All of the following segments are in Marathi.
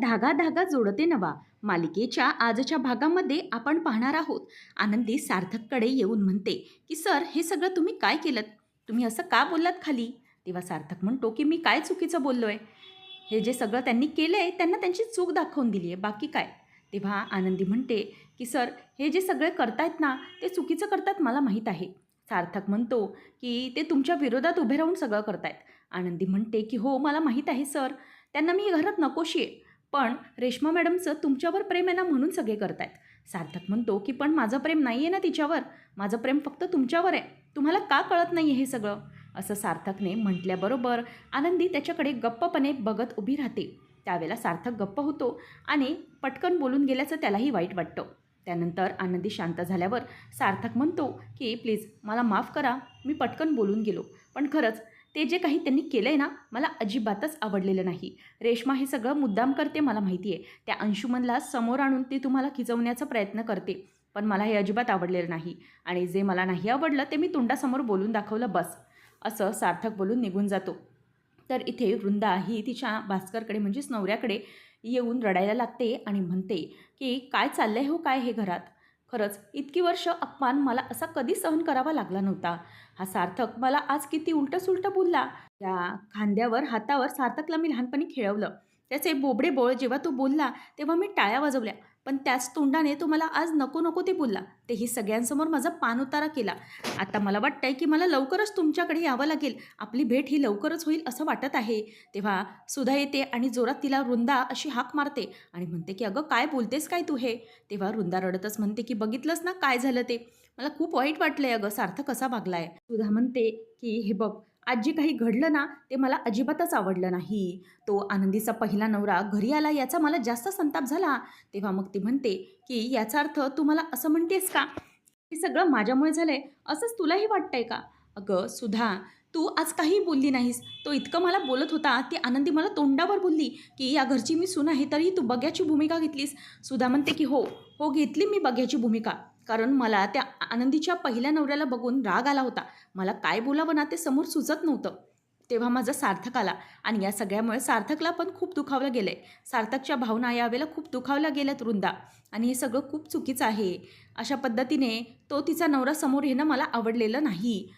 धागा धागा जोडते नवा. मालिकेच्या आजच्या भागामध्ये आपण पाहणार आहोत. आनंदी सार्थककडे येऊन म्हणते की सर हे सगळं तुम्ही काय केलं तुम्ही असं का बोललात खाली? तेव्हा सार्थक म्हणतो की मी काय चुकीचं बोललो आहे हे जे सगळं त्यांनी केलं आहे त्यांना त्यांची चूक दाखवून दिली आहे बाकी काय? तेव्हा आनंदी म्हणते की सर हे जे सगळे करतायत ना ते चुकीचं करतात मला माहीत आहे. सार्थक म्हणतो की ते तुमच्या विरोधात उभे राहून सगळं करतायत. आनंदी म्हणते की हो मला माहीत आहे सर. त्यांना मी घरात नकोशी आहे. पण रेश्मा मॅडमचं तुमच्यावर प्रेम आहे ना म्हणून सगळे करतायत. सार्थक म्हणतो की पण माझं प्रेम नाही आहे ना तिच्यावर. माझं प्रेम फक्त तुमच्यावर आहे. तुम्हाला का कळत नाही आहे हे सगळं? असं सार्थकने म्हटल्याबरोबर आनंदी त्याच्याकडे गप्पपणे बघत उभी राहते. त्यावेळेला सार्थक गप्प होतो आणि पटकन बोलून गेल्याचं त्यालाही वाईट वाटतं. त्यानंतर आनंदी शांत झाल्यावर सार्थक म्हणतो की प्लीज मला माफ करा. मी पटकन बोलून गेलो. पण खरंच ते जे काही त्यांनी केलं आहे ना मला अजिबातच आवडलेलं नाही. रेश्मा हे सगळं मुद्दाम करते मला माहिती आहे. त्या अंशुमनला समोर आणून ती तुम्हाला खिचवण्याचा प्रयत्न करते. पण मला हे अजिबात आवडलेलं नाही. आणि जे मला नाही आवडलं ते मी तोंडासमोर बोलून दाखवलं बस. असं सार्थक बोलून निघून जातो. तर इथे वृंदा ही तिच्या भास्करकडे म्हणजेच नवऱ्याकडे येऊन रडायला लागते आणि म्हणते की काय चाललं आहे हो? काय हे घरात? खरंच इतकी वर्ष अपमान मला असा कधी सहन करावा लागला नव्हता. हा सार्थक मला आज किती उलटं सुलटं बोलला. या खांद्यावर हातावर सार्थकला मी लहानपणी खेळवलं. त्याचे बोबडे बोळ जेव्हा तो बोलला तेव्हा मी टाळ्या वाजवल्या. पण त्याच तोंडाने तो मला आज नको नको ते बोलला. तेही सगळ्यांसमोर माझा पान उतारा केला. आता मला वाटतंय की मला लवकरच तुमच्याकडे यावं लागेल. आपली भेट ही लवकरच होईल असं वाटत आहे. तेव्हा सुधा येते आणि जोरात तिला वृंदा अशी हाक मारते आणि म्हणते की अगं काय बोलतेस काय तू हे? तेव्हा वृंदा रडतच म्हणते की बघितलंस ना काय झालं ते? मला खूप वाईट वाटलंय अगं सार्थ कसा वागलाय सुधा म्हणते की हे बघ आज जे काही घडलं ना ते मला अजिबातच आवडलं नाही. तो आनंदीचा पहिला नवरा घरी आला याचा मला जास्त संताप झाला. तेव्हा मग ती म्हणते की याचा अर्थ तू मला असं म्हणतेस का? हे सगळं माझ्यामुळे झालंय. असंच तुलाही वाटतंय का? अगं सुधा तू आज काही बोलली नाहीस. तो इतकं मला बोलत होता ती आनंदी मला तोंडावर बोलली की या घरची मी सून आहे तरी तू बग्याची भूमिका घेतलीस. सुधा म्हणते की हो हो घेतली मी बग्याची भूमिका. कारण मला त्या आनंदीच्या पहिल्या नवऱ्याला बघून राग आला होता. मला काय बोलावं ना ते समोर सुचत नव्हतं. तेव्हा माझा सार्थक आला आणि या सगळ्यामुळे सार्थकला पण खूप दुखावलं गेलं आहे सार्थकच्या भावना यावेळेला खूप दुखावल्या गेल्यात वृंदा. आणि हे सगळं खूप चुकीचं आहे. अशा पद्धतीने तो तिचा नवरा समोर येणं मला आवडलेलं नाही.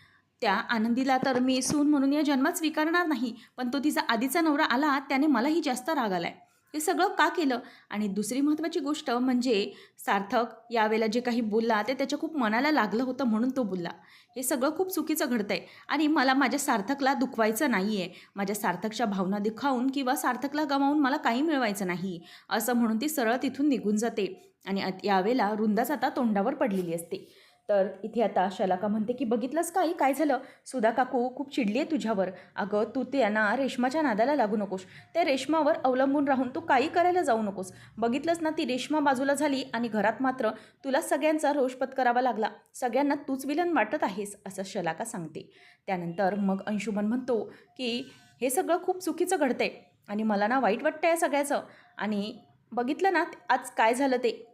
त्या आनंदीला तर मी सून म्हणून या जन्मात स्वीकारणार नाही पण तो तिचा आधीचा नवरा आला त्याने मलाही जास्त राग आला आहे हे सगळं का केलं? आणि दुसरी महत्त्वाची गोष्ट म्हणजे सार्थक यावेळेला जे काही बोलला ते त्याच्या खूप मनाला लागलं होतं म्हणून तो बोलला. हे सगळं खूप चुकीचं घडतं आहे आणि मला माझ्या सार्थकला दुखवायचं नाही आहे माझ्या सार्थकच्या भावना दुखावून किंवा सार्थकला गमावून मला काही मिळवायचं नाही. असं म्हणून ती सरळ तिथून निघून जाते आणि यावेळेला रुंदाच आता तोंडावर पडलेली असते. तर इथे आता शलाका म्हणते की बघितलंस काही काय झालं? सुधा काकू खूप चिडली आहे तुझ्यावर. अगं तू त्यांना रेशमाच्या नादाला लागू नकोस. त्या रेशमावर अवलंबून राहून तू काही करायला जाऊ नकोस. बघितलंस ना ती रेशमा बाजूला झाली आणि घरात मात्र तुला सगळ्यांचा रोष पत्करावा लागला. सगळ्यांना तूच विलन वाटत आहेस असं शलाका सांगते. त्यानंतर मग अंशुमन म्हणतो की हे सगळं खूप चुकीचं घडतंय आणि मला ना वाईट वाटतं या सगळ्याचं. आणि बघितलं ना आज काय झालं ते?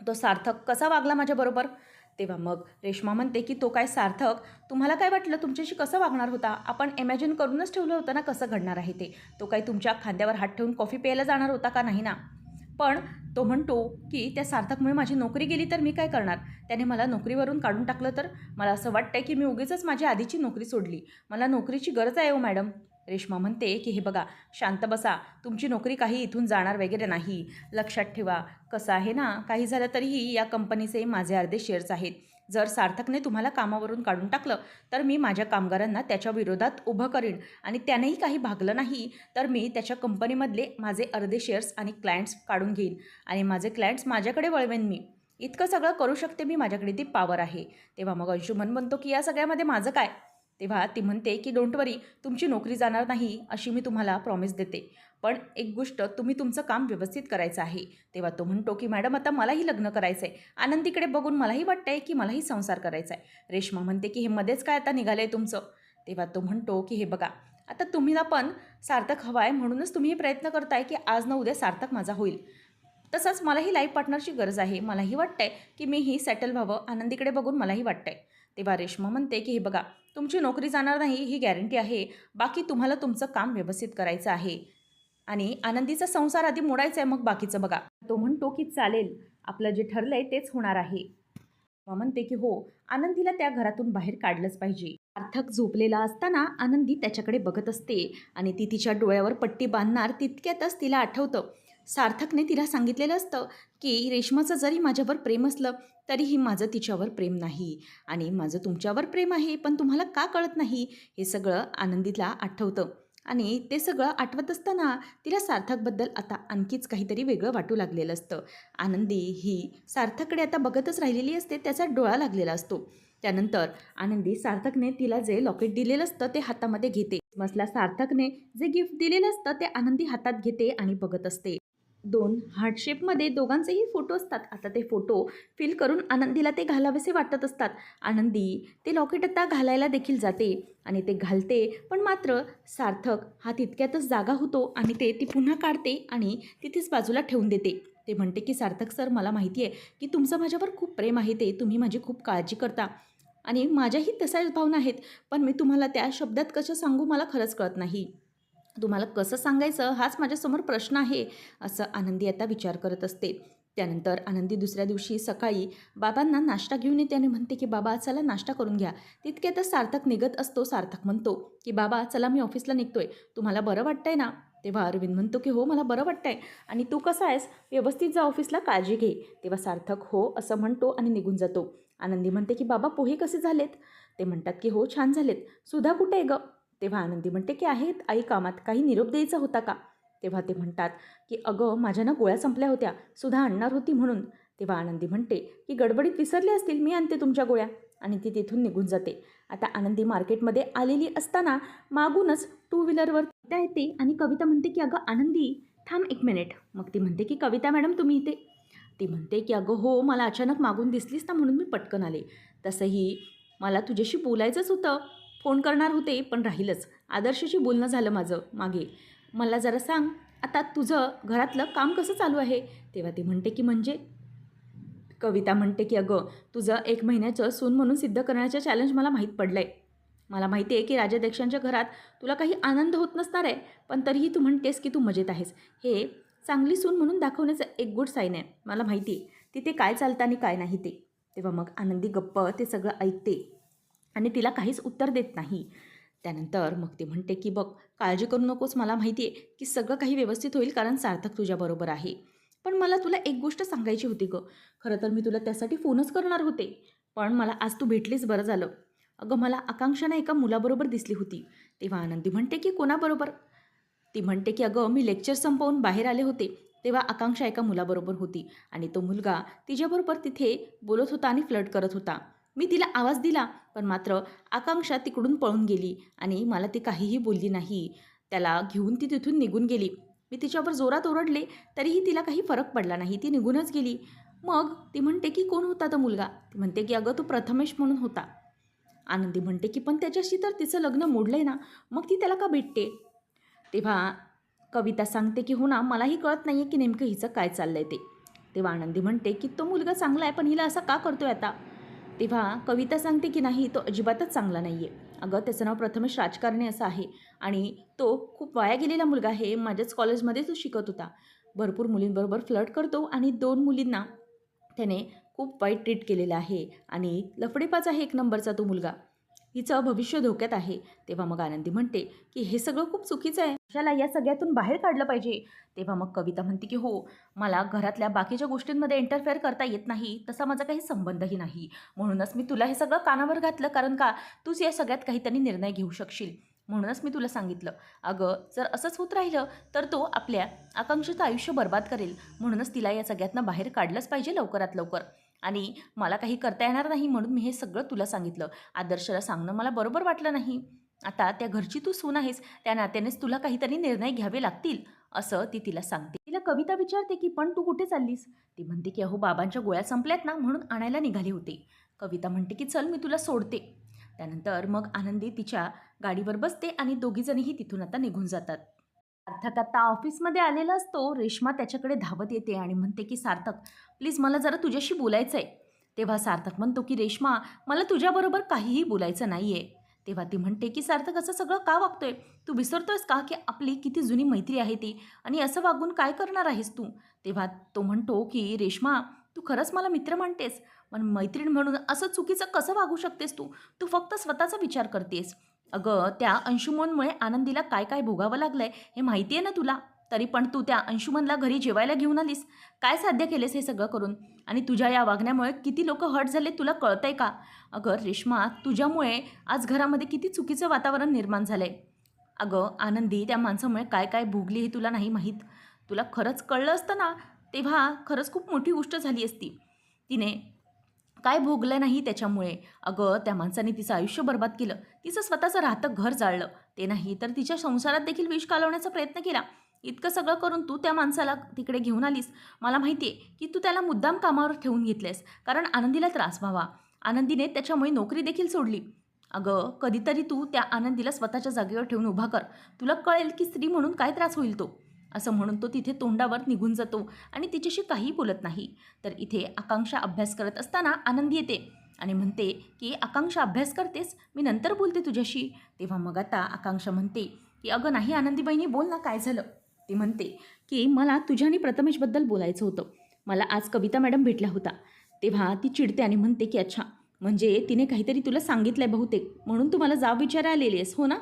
तो सार्थक कसा वागला माझ्याबरोबर? तेव्हा मग रेश्मा म्हणते की तो काय सार्थक? तुम्हाला काय वाटलं? तुमच्याशी कसं वागणार होता? आपण इमॅजिन करूनच ठेवलं होतं ना कसं घडणार आहे ते? तो काय तुमच्या खांद्यावर हात ठेवून कॉफी प्यायला जाणार होता का? नाही ना? पण तो म्हणतो की त्या सार्थकमुळे माझी नोकरी गेली तर मी काय करणार? त्याने मला नोकरीवरून काढून टाकलं तर मला असं वाटतंय की मी उगीच माझी आधीची नोकरी सोडली. मला नोकरीची गरज आहे हो मॅडम. रेश्मा म्हणते की हे बघा शांत बसा. तुमची नोकरी काही इथून जाणार वगैरे नाही. लक्षात ठेवा. कसं आहे ना काही झालं तरीही या कंपनीचे माझे अर्धे शेअर्स आहेत. जर सार्थकने तुम्हाला कामावरून काढून टाकलं तर मी माझ्या कामगारांना त्याच्या विरोधात उभं करीन. आणि त्यानेही काही भागलं नाही तर मी त्याच्या कंपनीमधले माझे अर्धे शेअर्स आणि क्लायंट्स काढून घेईन. आणि माझे क्लायंट्स माझ्याकडे वळवेन मी. इतकं सगळं करू शकते मी माझ्याकडे ती पॉवर आहे. तेव्हा मग अंशुमन म्हणतो की या सगळ्यामध्ये माझं काय? तेव्हा ती म्हणते की डोंट वरी तुमची नोकरी जाणार नाही अशी मी तुम्हाला प्रॉमिस देते. पण एक गोष्ट तुम्ही तुमचं काम व्यवस्थित करायचं आहे. तेव्हा तो म्हणतो की मॅडम आता मलाही लग्न करायचं आहे आनंदीकडे बघून मलाही वाटतं आहे की मलाही संसार करायचा आहे रेश्मा म्हणते की हे मध्येच काय आता निघालं आहे तुमचं? तेव्हा तो म्हणतो की हे बघा आता तुम्हीला पण सार्थक हवा आहे म्हणूनच तुम्ही हे प्रयत्न करताय की आज न उद्या सार्थक माझा होईल. तसंच मलाही लाईफ पार्टनरची गरज आहे. मलाही वाटतंय की मी ही सेटल व्हावं. आनंदीकडे बघून मलाही वाटतंय. तेव्हा रेश्मा म्हणते की हे बघा तुमची नोकरी जाणार नाही ही गॅरंटी आहे. बाकी तुम्हाला तुमचं काम व्यवस्थित करायचं आहे. आणि आनंदीचा संसार आधी मोडायचा आहे मग बाकीचं बघा. तो म्हणतो की चालेल आपलं जे ठरलंय तेच होणार आहे. म्हणते की हो आनंदीला त्या घरातून बाहेर काढलंच पाहिजे. सार्थक झोपलेला असताना आनंदी त्याच्याकडे बघत असते आणि ती तिच्या डोळ्यावर पट्टी बांधणार तितक्यातच तिला आठवतं. सार्थकने तिला सांगितलेलं असतं की रेशमाचं जरी माझ्यावर प्रेम असलं तरीही माझं तिच्यावर प्रेम नाही. आणि माझं तुमच्यावर प्रेम आहे पण तुम्हाला का कळत नाही? हे सगळं आनंदीला आठवतं. आणि ते सगळं आठवत असताना तिला सार्थकबद्दल आता आणखीच काहीतरी वेगळं वाटू लागलेलं असतं. आनंदी ही सार्थककडे आता बघतच राहिलेली असते त्याचा डोळा लागलेला असतो. त्यानंतर आनंदी सार्थकने तिला जे लॉकेट दिलेलं असतं ते हातामध्ये घेते. मसला सार्थकने जे गिफ्ट दिलेलं असतं ते आनंदी हातात घेते आणि बघत असते. दोन हार्टशेपमध्ये दोघांचेही फोटो असतात. आता ते फोटो फिल करून आनंदीला ते घालावेसे वाटत असतात. आनंदी ते लॉकेट आता घालायला देखील जाते आणि ते घालते. पण मात्र सार्थक हा तितक्यातच जागा होतो आणि ते ती पुन्हा काढते आणि तिथेच बाजूला ठेवून देते. ते म्हणते की सार्थक सर मला माहिती आहे की तुमचं माझ्यावर खूप प्रेम आहे. ते तुम्ही माझी खूप काळजी करता आणि माझ्याही तशाच भावना आहेत. पण मी तुम्हाला त्या शब्दात कसं सांगू मला खरंच कळत नाही. तुम्हाला कसं सांगायचं हाच माझ्यासमोर प्रश्न आहे असं आनंदी आता विचार करत असते. त्यानंतर आनंदी दुसऱ्या दिवशी सकाळी बाबांना नाश्ता घेऊन येते आणि म्हणते की बाबा चला नाश्ता करून घ्या. तितके आता सार्थक निघत असतो सार्थक म्हणतो की बाबा चला मी ऑफिसला निघतोय. तुम्हाला बरं वाटतंय ना? तेव्हा अरविंद म्हणतो की हो मला बरं वाटतंय. आणि तू कसा आहेस? व्यवस्थित जा ऑफिसला काळजी घे. तेव्हा सार्थक हो असं म्हणतो आणि निघून जातो. आनंदी म्हणते की बाबा पोहे कसे झालेत? ते म्हणतात की हो छान झालेत. सुधा कुठे आहे ग? तेव्हा आनंदी म्हणते की आहेत आई कामात काही निरोप द्यायचा होता का? तेव्हा ते म्हणतात की अगं माझ्या ना गोळ्या संपल्या होत्या सुद्धा आणणार होती म्हणून. तेव्हा आनंदी म्हणते की गडबडीत विसरले असतील मी आणते तुमच्या गोळ्या. आणि ती तिथून निघून जाते. आता आनंदी मार्केटमध्ये आलेली असताना मागूनच टू व्हीलरवर कविता येते आणि कविता म्हणते की अगं आनंदी थांब एक मिनिट मग ती म्हणते की कविता मॅडम तुम्ही इथे. ती म्हणते की अगं हो मला अचानक मागून दिसलीस ना म्हणून मी पटकन आले. तसंही मला तुझ्याशी बोलायचंच होतं. फोन करणार होते पण राहीलच. आदर्शशी बोलणं झालं माझं मागे. मला जरा सांग आता तुझं घरातलं काम कसं चालू आहे? तेव्हा ती म्हणते की म्हणजे? कविता म्हणते की अगं तुझं एक महिन्याचं सून म्हणून सिद्ध करण्याचं चॅलेंज मला माहीत पडलं आहे मला माहिती आहे की राजाध्यक्षांच्या घरात तुला काही आनंद होत नसणार आहे पण तरीही तू म्हणतेस की तू मजेत आहेस. हे चांगली सून म्हणून दाखवण्याचं एक गुड साईन आहे मला माहिती आहे तिथे काय चालतं आणि काय नाही ते. तेव्हा मग आनंदी गप्प ते सगळं ऐकते. आणि तिला काहीच उत्तर देत नाही. त्यानंतर मग ती म्हणते की बघ काळजी करू नकोस. मला माहिती आहे की सगळं काही व्यवस्थित होईल कारण सार्थक तुझ्याबरोबर आहे. पण मला तुला एक गोष्ट सांगायची होती गं. खरं तर मी तुला त्यासाठी फोनच करणार होते. पण मला आज तू भेटलीस बरं झालं. अगं मला आकांक्षाने एका मुलाबरोबर दिसली होती. तेव्हा आनंदी म्हणते की कोणाबरोबर? ती म्हणते की अगं मी लेक्चर संपवून बाहेर आले होते. तेव्हा आकांक्षा एका मुलाबरोबर होती आणि तो मुलगा तिच्याबरोबर तिथे बोलत होता आणि फ्लट करत होता. मी तिला आवाज दिला पण मात्र आकांक्षा तिकडून पळून गेली आणि मला ती काहीही बोलली नाही. त्याला घेऊन ती तिथून निघून गेली. मी तिच्यावर जोरात ओरडले तरीही तिला काही फरक पडला नाही. ती निघूनच गेली. मग ती म्हणते की कोण होता तो मुलगा? ती म्हणते की अगं तो प्रथमेश म्हणून होता. आनंदी म्हणते की पण त्याच्याशी तर तिचं लग्न मोडलं आहे ना मग ती त्याला का भेटते? तेव्हा कविता सांगते की हो ना मलाही कळत नाही आहे की नेमकं हिचं काय चाललं आहे ते. तेव्हा आनंदी म्हणते की तो मुलगा चांगला आहे पण हिला असा का करतोय आता? तेव्हा कविता सांगते की नाही तो अजिबातच चांगला नाही आहे अगं त्याचं नाव प्रथमेश राजकारणी असं आहे आणि तो खूप वाया गेलेला मुलगा आहे माझ्याच कॉलेजमध्ये तो शिकत होता. भरपूर मुलींबरोबर फ्लर्ट करतो आणि दोन मुलींना त्याने खूप वाईट ट्रीट केलेलं आहे आणि लफडेपाच आहे एक नंबरचा तो मुलगा. हिचं भविष्य धोक्यात आहे. तेव्हा मग आनंदी म्हणते की हे सगळं खूप चुकीचं आहे. अशाला या सगळ्यातून बाहेर काढलं पाहिजे. तेव्हा मग कविता म्हणते की हो मला घरातल्या बाकीच्या गोष्टींमध्ये इंटरफेअर करता येत नाही. तसा माझा काही संबंधही नाही. म्हणूनच मी तुला हे सगळं कानावर घातलं कारण का? तूच या सगळ्यात काहीतरी निर्णय घेऊ शकशील. म्हणूनच मी तुला सांगितलं. अगं जर असंच होत राहिलं तर तो आपल्या आकांक्षेचं आयुष्य बर्बाद करेल. म्हणूनच तिला या सगळ्यातनं बाहेर काढलंच पाहिजे लवकरात लवकर. आणि मला काही करता येणार नाही म्हणून मी हे सगळं तुला सांगितलं. आदर्शला सांगणं मला बरोबर वाटलं नाही. आता त्या घरची तू सून आहेस त्या नात्यानेच तुला काहीतरी निर्णय घ्यावे लागतील असं ती तिला सांगते. तिला कविता विचारते की पण तू कुठे चाललीस? ती म्हणते की अहो बाबांच्या गोळ्या संपल्यात ना म्हणून आणायला निघाले होते. कविता म्हणते की चल मी तुला सोडते. त्यानंतर मग आनंदी तिच्या गाडीवर बसते आणि दोघीजणीही तिथून आता निघून जातात. सार्थक आता ऑफिसमध्ये आलेला असतो. रेश्मा त्याच्याकडे धावत येते आणि म्हणते की सार्थक प्लीज मला जरा तुझ्याशी बोलायचं आहे तेव्हा सार्थक म्हणतो की रेश्मा मला तुझ्याबरोबर काहीही बोलायचं नाही आहे तेव्हा ती म्हणते की सार्थक असं सगळं का वागतोय? तू विसरतोयस का की आपली किती जुनी मैत्री आहे ती? आणि असं वागून काय करणार आहेस तू? तेव्हा तो म्हणतो की रेश्मा तू खरंच मला मित्र म्हणतेस पण मैत्रीण म्हणून असं चुकीचं कसं वागू शकतेस तू? तू फक्त स्वतःचा विचार करतेस. अगं त्या अंशुमनमुळे आनंदीला काय काय भोगावं लागलंय हे माहिती आहे ना तुला? तरी पण तू त्या अंशुमनला घरी जेवायला घेऊन आलीस. काय साध्य केलेस हे सगळं करून? आणि तुझ्या या वागण्यामुळे किती लोक हट झाले तुला कळतंय का? अगं रेश्मा तुझ्यामुळे आज घरामध्ये किती चुकीचं वातावरण निर्माण झालं आहे अगं आनंदी त्या माणसामुळे काय काय भोगली हे तुला नाही माहीत. तुला खरंच कळलं असतं ना तेव्हा खरंच खूप मोठी गोष्ट झाली असती. तिने काय भोगलं नाही त्याच्यामुळे? अगं त्या माणसाने तिचं आयुष्य बर्बाद केलं. तिचं स्वतःचं राहतं घर जाळलं. ते नाही तर तिच्या संसारात देखील विष कालवण्याचा प्रयत्न केला. इतकं सगळं करून तू त्या माणसाला तिकडे घेऊन आलीस. मला माहिती आहे की तू त्याला मुद्दाम कामावर ठेवून घेतलेस कारण आनंदीला त्रास व्हावा. आनंदीने त्याच्यामुळे नोकरी देखील सोडली. अगं कधीतरी तू त्या आनंदीला स्वतःच्या जागेवर ठेवून उभा कर. तुला कळेल की स्त्री म्हणून काय त्रास होईल तो. असं म्हणून तो तिथे तोंडावर निघून जातो आणि तिच्याशी काही बोलत नाही. तर इथे आकांक्षा अभ्यास करत असताना आनंदी येते आणि म्हणते की आकांक्षा अभ्यास करतेस? मी नंतर बोलते तुझ्याशी. तेव्हा मग आता आकांक्षा म्हणते की अगं नाही आनंदी बहिणी बोल ना काय झालं? ती म्हणते की मला तुझ्या आणि प्रथमेशबद्दल बोलायचं होतं. मला आज कविता मॅडम भेटला होता तेव्हा ती चिडते आणि म्हणते की अच्छा म्हणजे तिने काहीतरी तुला सांगितलं आहे बहुतेक. म्हणून तू मला जाब विचारायला आलेली आहेस हो ना?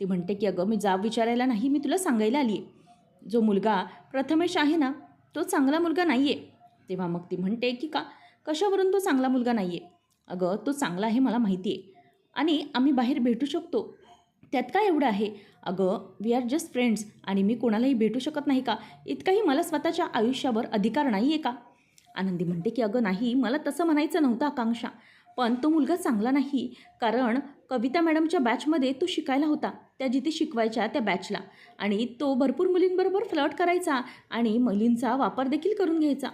ती म्हणते की अगं मी जाब विचारायला नाही मी तुला सांगायला आली आहे जो मुलगा प्रथमेश आहे ना तो चांगला मुलगा नाही आहे तेव्हा मग ती म्हणते की का? कशावरून तो चांगला मुलगा नाही आहे अगं तो चांगला आहे मला माहिती आहे आणि आम्ही बाहेर भेटू शकतो. त्यात काय एवढं आहे? अगं वी आर जस्ट फ्रेंड्स आणि मी कोणालाही भेटू शकत नाही का? इतकाही मला स्वतःच्या आयुष्यावर अधिकार नाही आहे का? आनंदी म्हणते की अगं नाही मला तसं म्हणायचं नव्हतं आकांक्षा. पण तो मुलगा चांगला नाही कारण कविता मॅडमच्या बॅचमध्ये तो शिकायला होता. त्या जिथे शिकवायच्या त्या बॅचला आणि तो भरपूर मुलींबरोबर फ्लर्ट करायचा आणि मुलींचा वापर देखील करून घ्यायचा.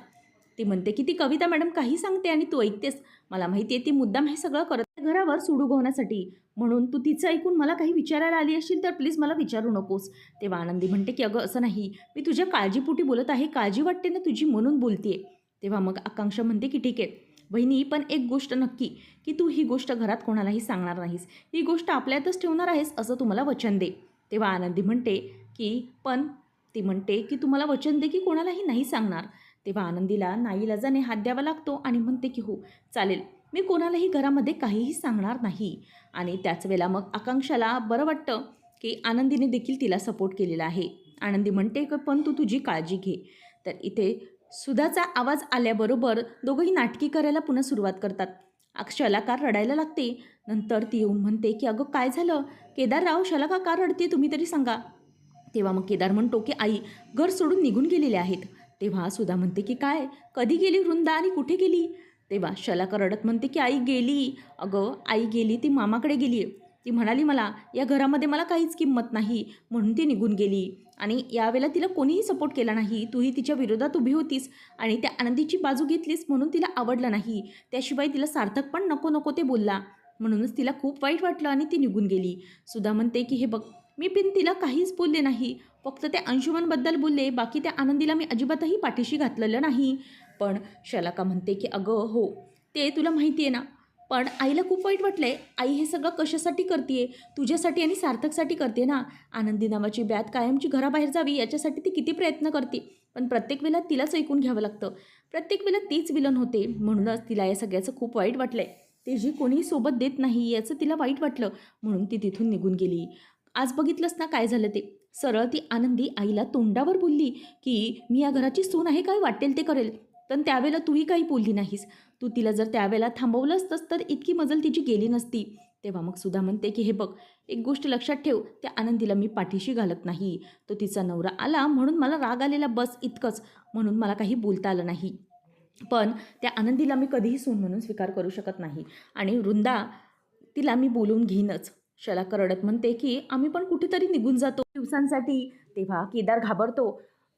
ती म्हणते की ती कविता मॅडम काही सांगते आणि तू ऐकतेस. मला माहिती आहे ती मुद्दाम हे सगळं करत घरावर सुडू गोवण्यासाठी म्हणून तू तिचं ऐकून मला काही विचारायला आली असशील तर प्लीज मला विचारू नकोस. तेव्हा आनंदी म्हणते की अगं असं नाही. मी तुझ्या काळजीपोटी बोलत आहे. काळजी वाटते ना तुझी म्हणून बोलते तेव्हा मग आकांक्षा म्हणते की ठीक आहे. बहिणी पण एक गोष्ट नक्की की तू ही गोष्ट घरात कोणालाही सांगणार नाहीस. ही गोष्ट आपल्यातच ठेवणार आहेस असं तुम्हाला वचन दे. तेव्हा आनंदी म्हणते की पण ती म्हणते की तुम्हाला वचन दे की कोणालाही नाही सांगणार. तेव्हा आनंदीला नाईलाजाने हात द्यावा लागतो आणि म्हणते की हो चालेल. मी कोणालाही घरामध्ये काहीही सांगणार नाही. आणि त्याच वेळेला मग आकांक्षाला बरं वाटतं की आनंदीने देखील तिला सपोर्ट केलेला आहे. आनंदी म्हणते पण तू तुझी काळजी घे. तर इथे सुधाचा आवाज आल्याबरोबर दोघंही नाटकी करायला पुन्हा सुरुवात करतात. अक्षयला कार रडायला लागते. नंतर ती येऊन म्हणते की अगं काय झालं? केदारराव शलाका का रडते तुम्ही तरी सांगा. तेव्हा मग केदार म्हणतो की आई घर सोडून निघून गेलेले आहेत. तेव्हा सुधा म्हणते की काय? कधी गेली वृंदा आणि कुठे गेली? तेव्हा शलाका रडत म्हणते की आई गेली. अगं आई गेली ती मामाकडे गेली आहे ती म्हणाली मला या घरामध्ये मला काहीच किंमत नाही. म्हणून ती निघून गेली. आणि यावेळेला तिला कोणीही सपोर्ट केला नाही. तूही तिच्या विरोधात उभी होतीस आणि त्या आनंदीची बाजू घेतलीस म्हणून तिला आवडलं नाही. त्याशिवाय तिला सार्थक पण नको नको ते बोलला. म्हणूनच तिला खूप वाईट वाटलं आणि ती निघून गेली. सुधा म्हणते की हे बघ मी पण तिला काहीच बोलले नाही. फक्त त्या अंशुमनबद्दल बोलले. बाकी त्या आनंदीला मी अजिबातही पाठीशी घातलेलं नाही. पण शलाका म्हणते की अगं हो ते तुला माहिती आहे ना पण आईला खूप वाईट वाटलं आहे आई हे सगळं कशासाठी करते तुझ्यासाठी आणि सार्थकसाठी करते ना. आनंदी नावाची ब्यात कायमची घराबाहेर जावी याच्यासाठी ती किती प्रयत्न करते. पण प्रत्येक वेळेला तिलाच ऐकून घ्यावं लागतं. प्रत्येक वेळेला तीच विलन होते. म्हणूनच तिला या सगळ्याचं खूप वाईट वाटलं आहे ते जी कोणीही सोबत देत नाही याचं तिला वाईट वाटलं. म्हणून ती तिथून निघून गेली. आज बघितलंस ना काय झालं ते? सरळ ती आनंदी आईला तोंडावर बोलली की मी या घराची सून आहे काय? वाटेल ते करेल. पण त्यावेळेला तूही काही बोलली नाहीस. तू तिला जर त्यावेळेला थांबवलं असतंस तर इतकी मजल तिची गेली नसती. तेव्हा मग सुद्धा म्हणते की हे बघ एक गोष्ट लक्षात ठेव त्या आनंदीला मी पाठीशी घालत नाही. तो तिचा नवरा आला म्हणून मला राग आलेला बस इतकंच म्हणून मला काही बोलता आलं नाही. पण त्या आनंदीला मी कधीही सून म्हणून स्वीकार करू शकत नाही. आणि वृंदा तिला मी बोलून घेईनच. शला करडत म्हणते की आम्ही पण कुठेतरी निघून जातो दिवसांसाठी. तेव्हा केदार घाबरतो.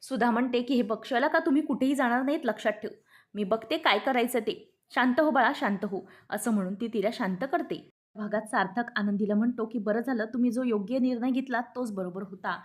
सुधा म्हणते की हे बक्षाला का तुम्ही कुठेही जाणार नाहीत लक्षात ठेव. मी बघते काय करायचं ते. शांत हो बाळा शांत हो. असं म्हणून ती तिला शांत करते. भागात सार्थक आनंदीला म्हणतो की बरं झालं तुम्ही जो योग्य निर्णय घेतला तोच बरोबर होता.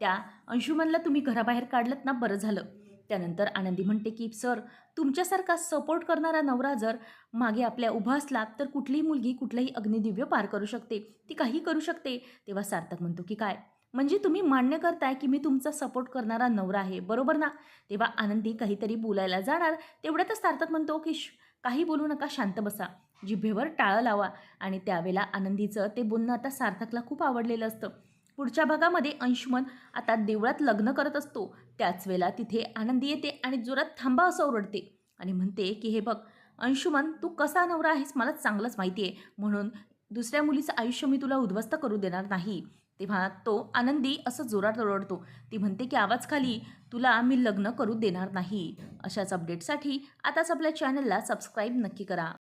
त्या अंशुमनला तुम्ही घराबाहेर काढलं ना बरं झालं. त्यानंतर आनंदी म्हणते की सर तुमच्यासारखा सपोर्ट करणारा नवरा जर मागे आपल्या उभा असला तर कुठलीही मुलगी कुठलंही अग्निदिव्य पार करू शकते. ती काही करू शकते. तेव्हा सार्थक म्हणतो की काय? म्हणजे तुम्ही मान्य करताय की मी तुमचा सपोर्ट करणारा नवरा आहे बरोबर ना? तेव्हा आनंदी काहीतरी बोलायला जाणार तेवढ्यातच सार्थक म्हणतो की श काही बोलू नका शांत बसा. जिभेवर टाळं लावा आणि त्यावेळेला आनंदीचं ते बोलणं आता सार्थकला खूप आवडलेलं असतं. पुढच्या भागामध्ये अंशुमन आता देवळात लग्न करत असतो. त्याच वेळेला तिथे आनंदी येते आणि जोरात थांबा असं ओरडते आणि म्हणते की हे बघ अंशुमन तू कसा नवरा आहेस? मला चांगलंच माहिती आहे म्हणून दुसऱ्या मुलीचं आयुष्य मी तुला उद्ध्वस्त करू देणार नाही. तेव्हा तो आनंदी असं जोरात ओरडतो ती म्हणते की आवाज खाली तुला मी लग्न करू देणार नाही. अशाच अपडेटसाठी आताच आपल्या चॅनलला सबस्क्राईब नक्की करा.